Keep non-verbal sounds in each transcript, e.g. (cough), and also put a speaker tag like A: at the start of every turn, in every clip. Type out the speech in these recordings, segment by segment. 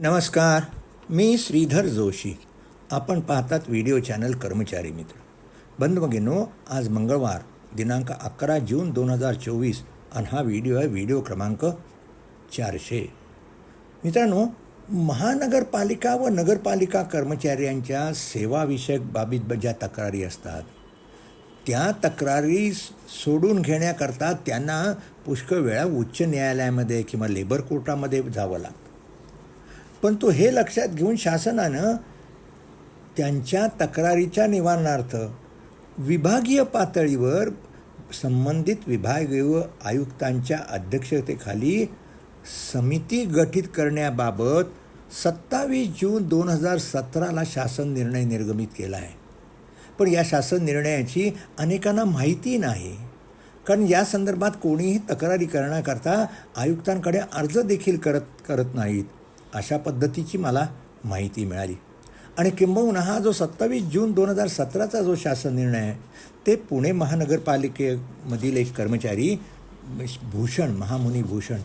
A: नमस्कार मी श्रीधर जोशी. आपण पाहतात व्हिडिओ चॅनल कर्मचारी मित्र. बंधुभगिनो आज मंगळवार दिनांक अकरा जून दोन हजार चोवीस आणि हा व्हिडिओ आहे व्हिडिओ क्रमांक चारशे. मित्रांनो महानगरपालिका व नगरपालिका कर्मचाऱ्यांच्या सेवाविषयक बाबीत ज्या तक्रारी असतात त्या तक्रारी सोडून घेण्याकरता त्यांना पुष्कळ वेळा उच्च न्यायालयामध्ये किंवा लेबर कोर्टामध्ये जावं लागतं. पण तो हे लक्षात घेऊन शासनानं त्यांच्या तक्रारीच्या निवारणार्थ विभागीय पातळीवर संबंधित विभागीय आयुक्तांच्या अध्यक्षतेखाली समिती गठीत करण्याबाबत सत्तावीस जून दोन हजार सतराला शासन निर्णय निर्गमित केला आहे. पण या शासन निर्णयाची अनेकांना माहिती नाही. कारण या संदर्भात कोणीही तक्रारी करण्याकरता आयुक्तांकडे अर्ज देखील करत करत नाहीत. अशा पद्धतीची मला माहिती मिळाली. आणि किंबहुना हा जो सत्तावीस जून दोन हजार सतराचा जो शासन निर्णय आहे ते पुणे महानगरपालिकेमधील एक कर्मचारी भूषण महामुनी भूषण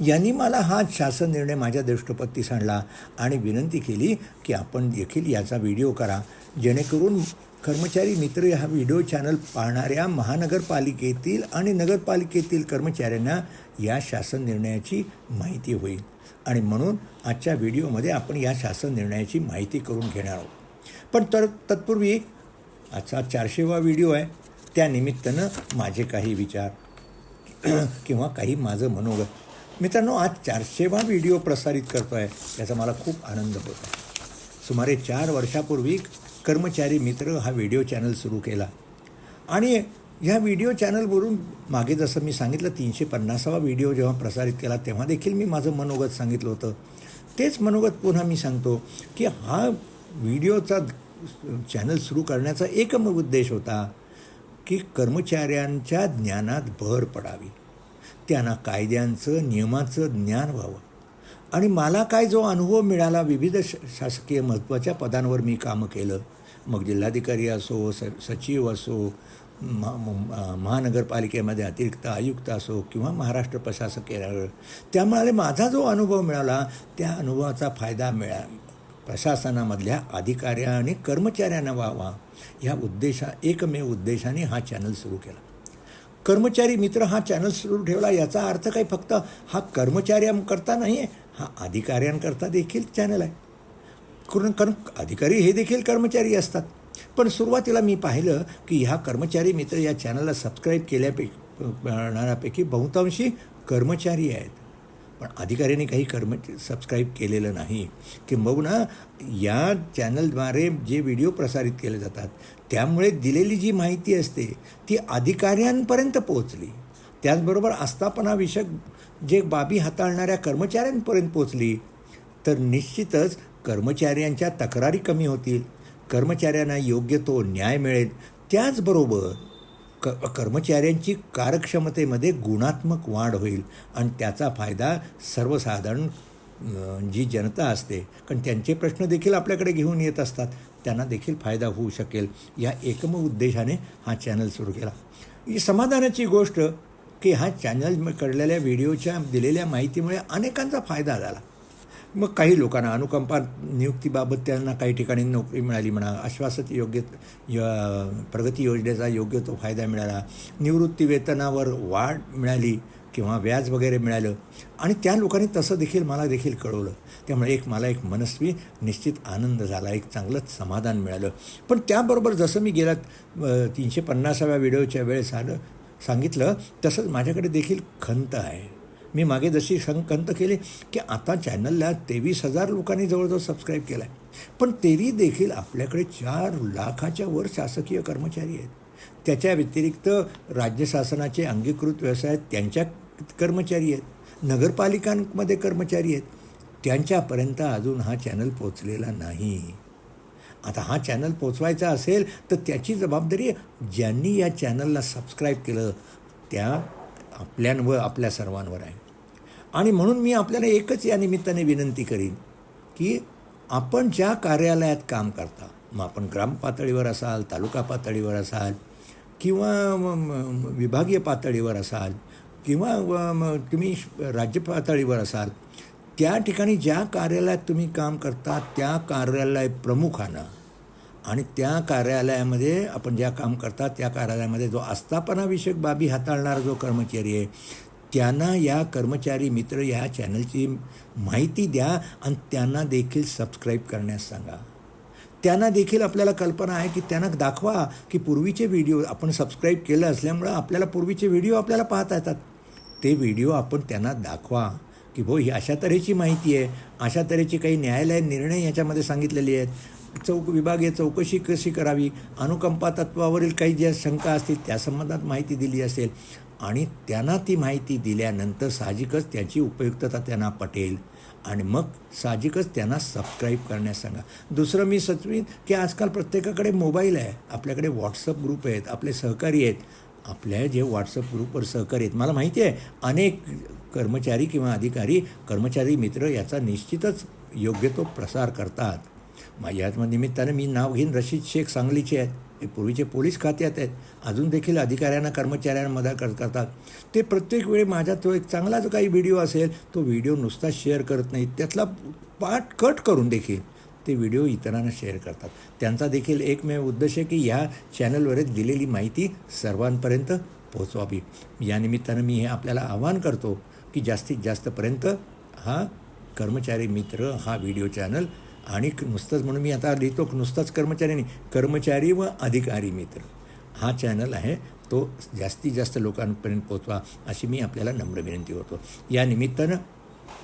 A: यांनी मला हा शासन निर्णय माझ्या दृष्टपत्तीस आणला आणि विनंती केली की आपण देखील याचा व्हिडिओ करा जेणेकरून कर्मचारी मित्र हा व्हिडिओ चॅनल पाहणाऱ्या महानगरपालिकेतील आणि नगरपालिकेतील कर्मचाऱ्यांना या शासन निर्णयाची माहिती होईल. आणि म्हणून आजच्या व्हिडिओमध्ये आपण या शासन निर्णयाची माहिती करून घेणार आहोत. पण तर तत्पूर्वी आजचा चारशेवा व्हिडिओ आहे. त्यानिमित्तानं माझे काही विचार (clears throat) किंवा काही माझं मनोगत. मित्रांनो आज चारशेवा व्हिडिओ प्रसारित करतो आहे याचा मला खूप आनंद होतो आहे सुमारे चार वर्षापूर्वी कर्मचारी मित्र हा व्हिडिओ चॅनल सुरू केला. आणि ह्या व्हिडिओ चॅनलवरून मागे जसं मी सांगितलं तीनशे पन्नासावा व्हिडिओ जेव्हा प्रसारित केला तेव्हा देखील मी माझं मनोगत सांगितलं होतं. तेच मनोगत पुन्हा मी सांगतो की हा व्हिडिओचा चॅनल सुरू करण्याचा एकमेव उद्देश होता की कर्मचाऱ्यांच्या ज्ञानात भर पडावी. त्यांना कायद्यांचं नियमाचं ज्ञान व्हावं. आणि मला काय जो अनुभव मिळाला विविध श शासकीय महत्त्वाच्या पदांवर मी कामं केलं. मग जिल्हाधिकारी असो स सचिव असो महानगरपालिकेमध्ये अतिरिक्त आयुक्त असो किंवा महाराष्ट्र प्रशासकीय त्यामुळे माझा जो अनुभव मिळाला त्या अनुभवाचा फायदा मिळा प्रशासनामधल्या अधिकाऱ्या आणि कर्मचाऱ्यांना व्हावा ह्या उद्देशा एकमेव उद्देशाने हा चॅनल सुरू केला. कर्मचारी मित्र हा चॅनल सुरू ठेवला याचा अर्थ काही फक्त हा कर्मचाऱ्यांकरता नाही आहे हा अधिकाऱ्यांकरता देखील चॅनल आहे. कारण कारण अधिकारी हे देखील कर्मचारी असतात. पण सुरुवातीला मी पाहिलं की ह्या कर्मचारी मित्र या चॅनलला सबस्क्राईब केल्यापैकी करणाऱ्यापैकी बहुतांशी कर्मचारी आहेत. पण अधिकाऱ्यांनी काही कर्म सबस्क्राईब केलेलं नाही. किंबहुना या चॅनलद्वारे जे व्हिडिओ प्रसारित केले जातात त्यामुळे दिलेली जी माहिती असते ती अधिकाऱ्यांपर्यंत पोहोचली. त्याचबरोबर आस्थापनाविषयक जे बाबी हाताळणाऱ्या कर्मचाऱ्यांपर्यंत पोचली तर निश्चितच कर्मचाऱ्यांच्या तक्रारी कमी होतील. कर्मचाऱ्यांना योग्य तो न्याय मिळेल. त्याचबरोबर क कर्मचाऱ्यांची कार्यक्षमतेमध्ये गुणात्मक वाढ होईल आणि त्याचा फायदा सर्वसाधारण जी जनता असते कारण त्यांचे प्रश्न देखील आपल्याकडे घेऊन येत असतात त्यांना देखील फायदा होऊ शकेल. या एकमेव उद्देशाने हा चॅनल सुरू केला. ही समाधानाची गोष्ट की हा चॅनल कडलेल्या व्हिडिओच्या दिलेल्या माहितीमुळे अनेकांचा फायदा झाला. मग काही लोकांना अनुकंपा नियुक्तीबाबत त्यांना काही ठिकाणी नोकरी मिळाली म्हणा आश्वासत योग्य य प्रगती योजनेचा योग्य तो फायदा मिळाला निवृत्ती वेतनावर वाढ मिळाली किंवा व्याज वगैरे मिळालं. आणि त्या लोकांनी तसं देखील मला देखील कळवलं. त्यामुळे एक मला एक मनस्वी निश्चित आनंद झाला एक चांगलंच समाधान मिळालं. पण त्याबरोबर जसं मी गेल्या तीनशे पन्नासाव्या व्हिडिओच्या वेळेस आलं सांगितलं तसंच माझ्याकडे देखील खंत आहे. मी मागे जशी संकंत केले की आता चॅनलला तेवीस हजार लोकांनी जवळजवळ सबस्क्राईब केला आहे पण तरी देखील आपल्याकडे चार लाखाच्या वर शासकीय कर्मचारी आहेत. त्याच्या व्यतिरिक्त राज्य शासनाचे अंगीकृत व्यवसाय त्यांच्या कर्मचारी आहेत. नगरपालिकांमध्ये कर्मचारी आहेत. त्यांच्यापर्यंत अजून हा चॅनल पोचलेला नाही. आता हा चॅनल पोचवायचा असेल तर त्याची जबाबदारी ज्यांनी या चॅनलला सबस्क्राईब केलं त्या आपल्यांवर आपल्या सर्वांवर आहे. आणि म्हणून मी आपल्याला एकच या निमित्ताने विनंती करीन की आपण ज्या कार्यालयात काम करता मग आपण ग्राम पातळीवर असाल तालुका पातळीवर असाल किंवा विभागीय पातळीवर असाल किंवा तुम्ही राज्य पातळीवर असाल त्या ठिकाणी ज्या कार्यालयात तुम्ही काम करता त्या कार्यालय प्रमुखांना आणि त्या कार्यालयामध्ये आपण ज्या काम करता त्या कार्यालयामध्ये जो आस्थापनाविषयक बाबी हाताळणारा जो कर्मचारी आहे त्यांना या कर्मचारी मित्र या चॅनलची माहिती द्या आणि त्यांना देखील सबस्क्राईब करण्यास सांगा. त्यांना देखील आपल्याला कल्पना आहे की त्यांना दाखवा की पूर्वीचे व्हिडिओ आपण सबस्क्राईब केलं असल्यामुळं आपल्याला पूर्वीचे व्हिडिओ आपल्याला पाहता येतात. ते व्हिडिओ आपण त्यांना दाखवा की भो ही अशा तऱ्हेची माहिती आहे अशा तऱ्हेची काही न्यायालय निर्णय याच्यामध्ये सांगितलेले आहेत. चौक विभागीय चौकशी कशी करावी? अनुकंपा तत्वावरील काही ज्या शंका असतील त्या संबंधात माहिती दिली असेल. आणि त्यांना ती माहिती दिल्यानंतर साहजिकच त्याची उपयुक्तता त्यांना पटेल. आणि मग साहजिकच त्यांना सबस्क्राईब करण्यास सांगा. दुसरं मी सचवीन की आजकाल प्रत्येकाकडे मोबाईल आहे. आपल्याकडे व्हॉट्सअप ग्रुप आहेत आपले सहकारी आहेत. आपल्या जे व्हॉट्सअप ग्रुपवर सहकारी आहेत. मला माहिती आहे अनेक कर्मचारी किंवा अधिकारी कर्मचारी मित्र याचा निश्चितच योग्य तो प्रसार करतात. माझ्या निमित्तानं मी नाव घेईन. रशीद शेख सांगलीचे आहेत. पूर्वीचे पोलीस खात्यात आहेत. अजून देखील अधिकाऱ्यांना कर्मचाऱ्यांना मदत कर करतात. ते प्रत्येक वेळी माझा तो एक चांगला जो काही व्हिडिओ असेल तो व्हिडिओ नुसता शेअर करत नाहीत. त्यातला पार्ट कट करून देखील ते व्हिडिओ इतरांना शेअर करतात. त्यांचा देखील एकमेव उद्देश आहे की ह्या चॅनलवरच दिलेली माहिती सर्वांपर्यंत पोहोचवावी. या निमित्तानं मी हे आपल्याला आवाहन करतो की जास्तीत जास्तपर्यंत हा कर्मचारी मित्र हा व्हिडिओ चॅनल आणि नुसतंच म्हणून मी आता लिहितो नुसताच कर्मचारी नाही कर्मचारी व अधिकारी मित्र. हा चॅनल आहे तो जास्तीत जास्त लोकांपर्यंत पोचवा अशी मी आपल्याला नम्र विनंती करतो. या निमित्तानं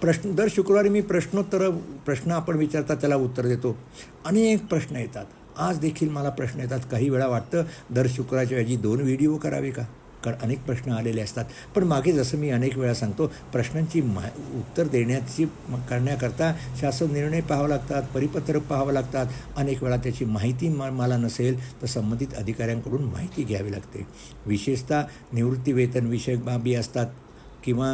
A: प्रश्न दर शुक्रवारी मी प्रश्नोत्तर प्रश्न आपण विचारता त्याला उत्तर देतो. अनेक प्रश्न येतात. आज देखील मला प्रश्न येतात. काही वेळा वाटतं दर शुक्रवारच्या ऐवजी दोन व्हिडिओ करावे का? कारण अनेक प्रश्न आलेले असतात. पण मागे जसं मी अनेक वेळा सांगतो प्रश्नांची मा उत्तर देण्याची करण्याकरता शासन निर्णय पाहावं लागतात परिपत्रक पाहावं लागतात. अनेक वेळा त्याची माहिती मा मला नसेल तर संबंधित अधिकाऱ्यांकडून माहिती घ्यावी लागते. विशेषतः निवृत्तीवेतनविषयक बाबी असतात किंवा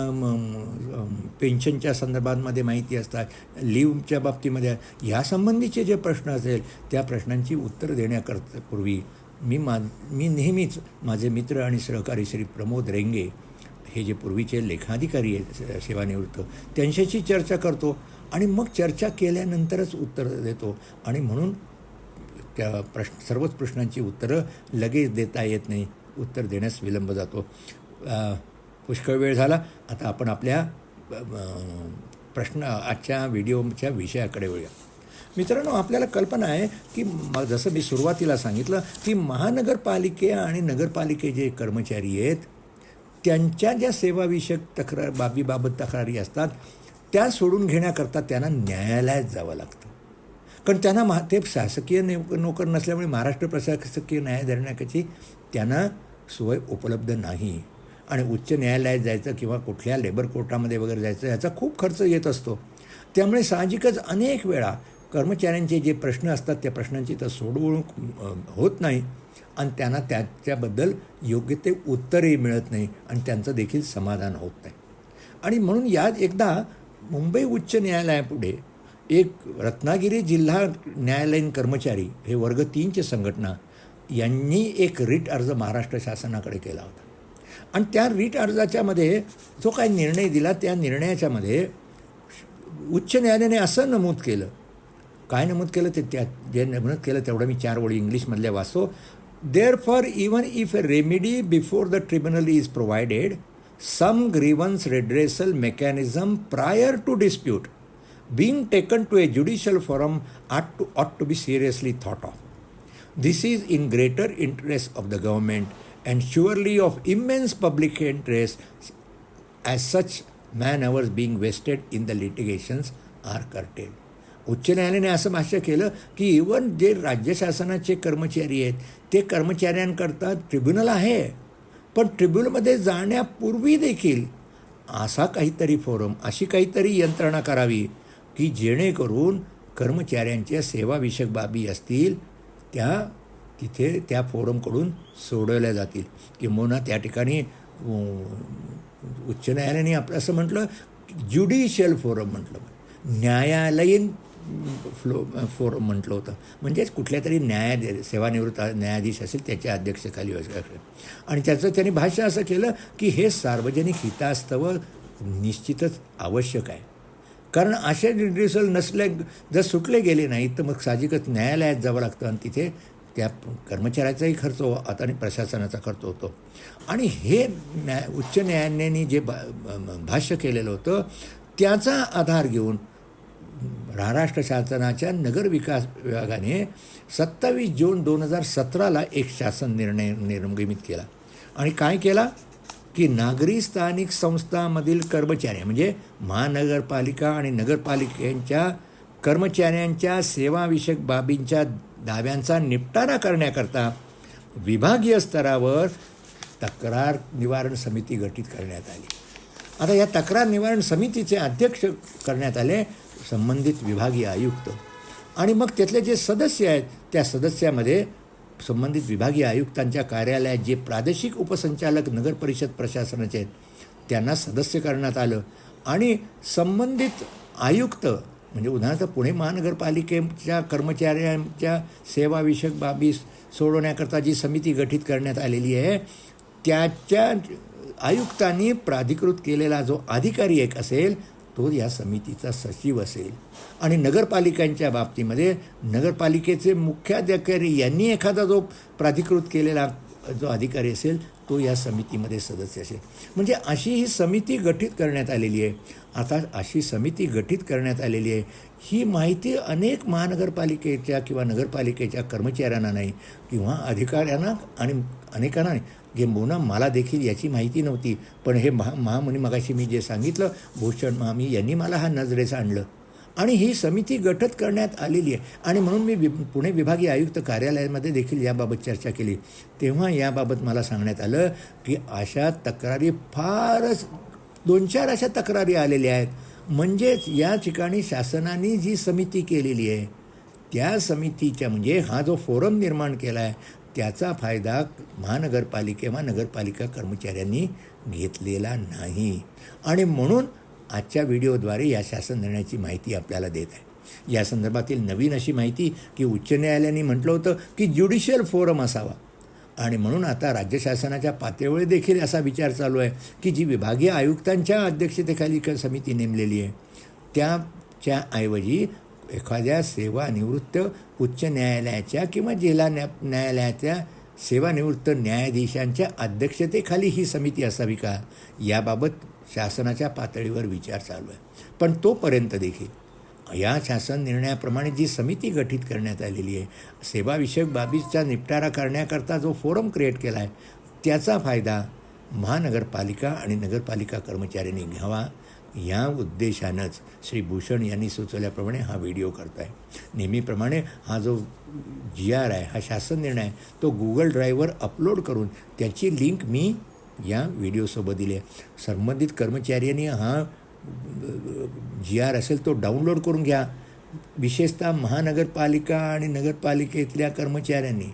A: पेन्शनच्या संदर्भांमध्ये माहिती असतात लिव्हच्या बाबतीमध्ये. ह्यासंबंधीचे जे प्रश्न असेल त्या प्रश्नांची उत्तर देण्याकरता पूर्वी मी मा मी नेहमीच माझे मित्र आणि सहकारी श्री प्रमोद रेंगे हे जे पूर्वीचे लेखाधिकारी आहेत सेवानिवृत्त त्यांच्याशी चर्चा करतो आणि मग चर्चा केल्यानंतरच उत्तर देतो. आणि म्हणून त्या प्रश्न सर्वच प्रश्नांची उत्तरं लगेच देता येत नाही. उत्तर देण्यास विलंब जातो. पुष्कळ वेळ झाला. आता आपण आपल्या प्रश्न आजच्या व्हिडिओच्या विषयाकडे वळूया. मित्रांनो आपल्याला कल्पना आहे की म जसं मी सुरुवातीला सांगितलं की महानगरपालिके आणि नगरपालिके जे कर्मचारी आहेत त्यांच्या ज्या सेवाविषयक तक्रार बाबीबाबत तक्रारी असतात त्या सोडून घेण्याकरता त्यांना न्यायालयात जावं लागतं. कारण त्यांना महा ते शासकीय ने नोकर नसल्यामुळे महाराष्ट्र प्रशासकीय न्यायाधीशाची त्यांना सोय उपलब्ध नाही. आणि उच्च न्यायालयात जायचं किंवा कुठल्या लेबर कोर्टामध्ये वगैरे जायचं याचा खूप खर्च येत असतो. त्यामुळे साहजिकच अनेक वेळा कर्मचाऱ्यांचे जे प्रश्न असतात त्या प्रश्नांची तर सोडवणूक होत नाही. आणि त्यांना त्याच्याबद्दल योग्य ते उत्तरही मिळत नाही आणि त्यांचं देखील समाधान होत नाही. आणि म्हणून यात एकदा मुंबई उच्च न्यायालयापुढे एक रत्नागिरी जिल्हा न्यायालयीन कर्मचारी हे वर्ग तीनचे संघटना यांनी एक रिट अर्ज महाराष्ट्र शासनाकडे केला होता. आणि त्या रिट अर्जाच्यामध्ये जो काही निर्णय दिला त्या निर्णयाच्यामध्ये उच्च न्यायालयाने असं नमूद केलं काय नमूद केलं ते त्या जे नमूद केलं तेवढं मी चार ओळी इंग्लिशमधल्या वाचतो therefore even if a remedy before the tribunal is provided some grievance redressal mechanism prior to dispute being taken to a judicial forum ought to, ought to be seriously thought of. This is in greater interest of the government and surely of immense public interest as such man hours being wasted in the litigations are curtailed. उच्च न्यायालयाने असं भाष्य केलं की even जे राज्य शासनाचे कर्मचारी आहेत ते कर्मचाऱ्यांकरता ट्रिब्युनल आहे. पण ट्रिब्युनलमध्ये जाण्यापूर्वी देखील असा काहीतरी फोरम अशी काहीतरी यंत्रणा करावी की जेणेकरून कर्मचाऱ्यांच्या सेवाविषयक बाबी असतील त्या तिथे त्या फोरमकडून सोडवल्या जातील. किंबहुना त्या ठिकाणी उच्च न्यायालयाने आपलं असं म्हटलं ज्युडिशियल फोरम म्हटलं. न्यायालयीन फ्लो फोरम म्हटलं होतं. म्हणजेच कुठल्या तरी न्यायाधीश सेवानिवृत्त न्यायाधीश असेल त्याच्या अध्यक्षतेखाली असेल आणि त्याचं त्यांनी भाष्य असं केलं की हे सार्वजनिक हितास्तव निश्चितच आवश्यक आहे. कारण असे रिड्युसल नसले जर सुटले गेले नाही तर मग साहजिकच न्यायालयात जावं लागतं आणि तिथे त्या कर्मचाऱ्याचाही खर्च हो आता आणि प्रशासनाचा खर्च होतो. आणि हे न्याय उच्च न्यायालयाने जे भाष्य केलेलं होतं त्याचा आधार घेऊन महाराष्ट्र शासनाच्या नगर विकास विभागाने सत्तावीस जून दोन हजार सतराला एक शासन निर्णय निर्गमित केला. आणि काय केला? की नागरी स्थानिक संस्थांमधील कर्मचारी म्हणजे महानगरपालिका आणि नगरपालिकेच्या कर्मचाऱ्यांच्या सेवाविषयक बाबींच्या दाव्यांचा निपटारा करण्याकरता विभागीय स्तरावर तक्रार निवारण समिती गठीत करण्यात आली. आता या तक्रार निवारण समितीचे अध्यक्ष करण्यात आले. संबंधित विभागीय आयुक्त. आणि मग त्यातले जे सदस्य आहेत त्या सदस्यामध्ये संबंधित विभागीय आयुक्तांच्या कार्यालयात जे प्रादेशिक उपसंचालक नगरपरिषद प्रशासनाचे आहेत त्यांना सदस्य करण्यात आलं. आणि संबंधित आयुक्त म्हणजे उदाहरणार्थ पुणे महानगरपालिकेच्या कर्मचाऱ्यांच्या सेवाविषयक बाबी सोडवण्याकरता जी समिती गठीत करण्यात आलेली आहे त्याच्या आयुक्तांनी प्राधिकृत केलेला जो अधिकारी एक असेल तो या समितीचा सचिव असेल. आणि नगरपालिकांच्या बाबतीमध्ये नगरपालिकेचे मुख्याधिकारी यांनी एखादा जो प्राधिकृत केलेला जो अधिकारी असेल तो या समितीमध्ये सदस्य असेल. म्हणजे अशी ही समिती गठीत करण्यात आलेली आहे. आता अशी समिती गठीत करण्यात आलेली आहे. ही माहिती अनेक महानगरपालिकेच्या किंवा नगरपालिकेच्या कर्मचाऱ्यांना नाही किंवा अधिकाऱ्यांना आणि अनेकांना नाही. किंबहुना मला देखील याची माहिती नव्हती. पण हे महा महामुनी मगाशी मी जे सांगितलं भूषण महामी यांनी मला हा नजरेस आणलं. आणि ही समिती गठत करण्यात आलेली आहे. आणि म्हणून मी वि पुणे विभागीय आयुक्त कार्यालयामध्ये देखील याबाबत चर्चा केली. तेव्हा याबाबत मला सांगण्यात आलं की अशा तक्रारी फारच दोन चार अशा तक्रारी आलेल्या आहेत. म्हणजेच या ठिकाणी शासनाने जी समिती केलेली आहे त्या समितीच्या म्हणजे हा जो फोरम निर्माण केला आहे त्याचा फायदा महानगरपालिकेवा नगरपालिका कर्मचाऱ्यांनी घेतलेला नाही. आणि म्हणून आजच्या व्हिडिओद्वारे या शासन निर्णयाची माहिती आपल्याला देत आहे. या संदर्भातील नवीन अशी माहिती की उच्च न्यायालयाने म्हटलं होतं की ज्युडिशियल फोरम असावा. आणि म्हणून आता राज्य शासनाच्या पातळीवर देखील असा विचार चालू आहे की जी विभागीय आयुक्तांच्या अध्यक्षतेखाली समिती नेमलेली आहे त्याच्या ऐवजी एखाद्या सेवानिवृत्त उच्च न्यायालयाच्या किंवा जिल्हा न्या न्यायालयाच्या सेवानिवृत्त न्यायाधीशांच्या अध्यक्षतेखाली ही समिती असावी का? याबाबत शासनाच्या पातळीवर विचार चालू आहे. पण तोपर्यंत देखील या शासन निर्णयाप्रमाणे जी समिती गठीत करण्यात आलेली आहे सेवाविषयक बाबीचा निपटारा करण्याकरता जो फोरम क्रिएट केला आहे त्याचा फायदा महानगरपालिका आणि नगरपालिका कर्मचाऱ्यांनी घ्यावा. या उद्देशानंच श्री भूषण यांनी सुचवल्याप्रमाणे हा व्हिडिओ करत आहे नेहमीप्रमाणे हा जो जी आर आहे हा शासन निर्णय आहे तो गुगल ड्राईव्हवर अपलोड करून त्याची लिंक मी या व्हिडिओसोबत दिली आहे. संबंधित कर्मचाऱ्यांनी हा जी आर असेल तो डाउनलोड करून घ्या. विशेषतः महानगरपालिका आणि नगरपालिकेतल्या कर्मचाऱ्यांनी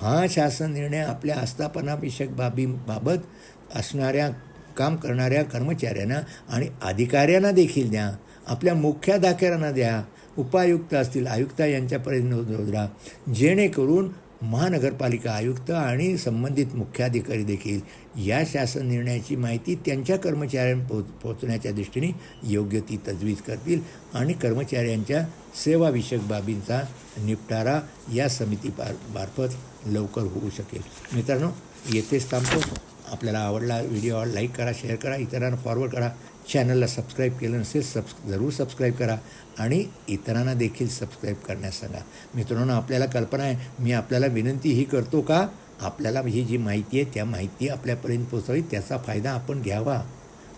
A: हा शासन निर्णय आपल्या आस्थापनाविषयक बाबीबाबत असणाऱ्या काम करणाऱ्या कर्मचाऱ्यांना आणि अधिकाऱ्यांना देखील द्या. आपल्या मुख्याधाकाऱ्यांना द्या. उपायुक्त असतील आयुक्त यांच्यापर्यंत द्या. जेणेकरून महानगरपालिका आयुक्त आणि संबंधित मुख्याधिकारी देखील या शासन निर्णयाची माहिती त्यांच्या कर्मचाऱ्यांना पोच पोचण्याच्या दृष्टीने योग्य ती तजवीज करतील आणि कर्मचाऱ्यांच्या सेवाविषयक बाबींचा निपटारा या समिती मार्फत लवकर होऊ शकेल. मित्रांनो येथेच थांबतो. आपल्याला आवडला व्हिडिओ लाईक करा शेअर करा इतरांना फॉरवर्ड करा. चॅनलला सबस्क्राईब केलं नसेल सबस् जरूर सबस्क्राईब करा आणि इतरांना देखील सबस्क्राईब करण्यास सांगा. मित्रांनो आपल्याला कल्पना आहे मी आपल्याला विनंती ही करतो का? आपल्याला ही जी माहिती आहे त्या माहिती आपल्यापर्यंत पोचावी त्याचा फायदा आपण घ्यावा.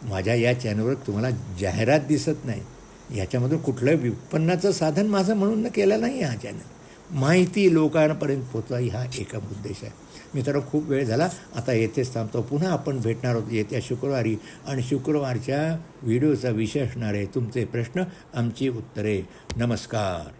A: माझ्या या चॅनलवर तुम्हाला जाहिरात दिसत नाही. याच्यामधून कुठलं उत्पन्नाचं साधन माझं म्हणून केलं नाही हा चॅनल माहिती लोकांपर्यंत पोचवावी हा एकच उद्देश आहे. मित्रांनो खूप वेळ झाला. आता येथेच थांबतो. पुन्हा आपण भेटणार आहोत येत्या शुक्रवारी आणि शुक्रवारच्या व्हिडिओचा विषय असणार आहे तुमचे प्रश्न आमची उत्तरे. नमस्कार.